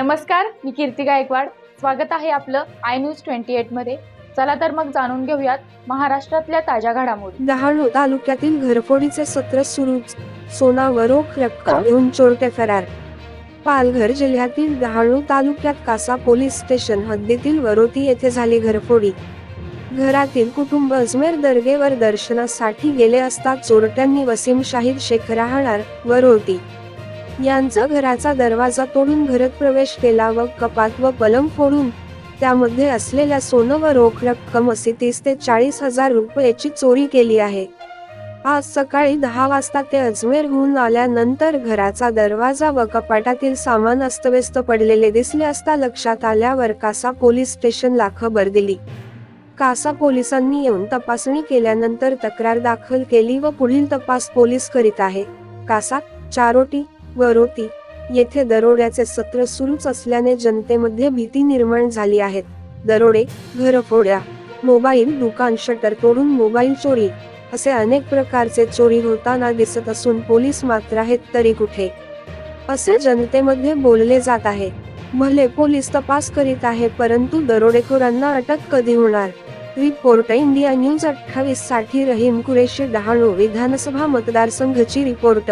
नमस्कार मी कीर्ती गायकवाड. स्वागत आहे आपलं आय न्यूज ट्वेंटी एटमध्ये. चला तर मग जाणून घेऊयात महाराष्ट्रातल्या ताज्या घडामोडी. डहाणू तालुक्यातील घरफोडीचे सत्र सुरूच सोनावर रोख रक्कम घेऊन चोरटे फरार. पालघर जिल्ह्यातील डहाणू तालुक्यात कासा पोलीस स्टेशन हद्दीतील वरोती येथे झाली घरफोडी. घरातील कुटुंब अजमेर दर्गेवर दर्शनासाठी गेले असता चोरट्यांनी वसीम शाहीद शेख राहणार वरोती. यांचा घराचा दरवाजा तोडून घरात प्रवेश केला व कपात व पलंग फोडून त्यामध्ये असलेल्या सोनं व रोख रक्कम असे तीस ते चाळीस हजार रुपयाची चोरी केली आहे. आज सकाळी दहा वाजता ते अजमेरहून आल्यानंतर घराचा दरवाजा व कपाटातील सामान अस्तव्यस्त पडलेले दिसले असता लक्षात आल्यावर कासा पोलीस स्टेशनला खबर दिली. कासा पोलिसांनी येऊन तपासणी केल्यानंतर तक्रार दाखल केली व पुढील तपास पोलीस करीत आहे. कासा चारोटी वरोती येथे दरोड्याचे सत्र सुरूच असल्याने जनतेमध्ये भीती निर्माण झाली आहेत दरोडे घरफोड्या मोबाईल दुकान शटर तोडून मोबाईल चोरी असे अनेक प्रकारचे चोरी होताना दिसत असून पोलीस मात्र आहेत तरी कुठे? असे जनतेमध्ये बोलले जात आहे. भले पोलीस तपास करीत आहे परंतु दरोडेखोरांना अटक कधी होणार? रिपोर्ट इंडिया न्यूज अठ्ठावीससाठी रहीम कुरेशी डहाणू विधानसभा मतदारसंघाची रिपोर्ट.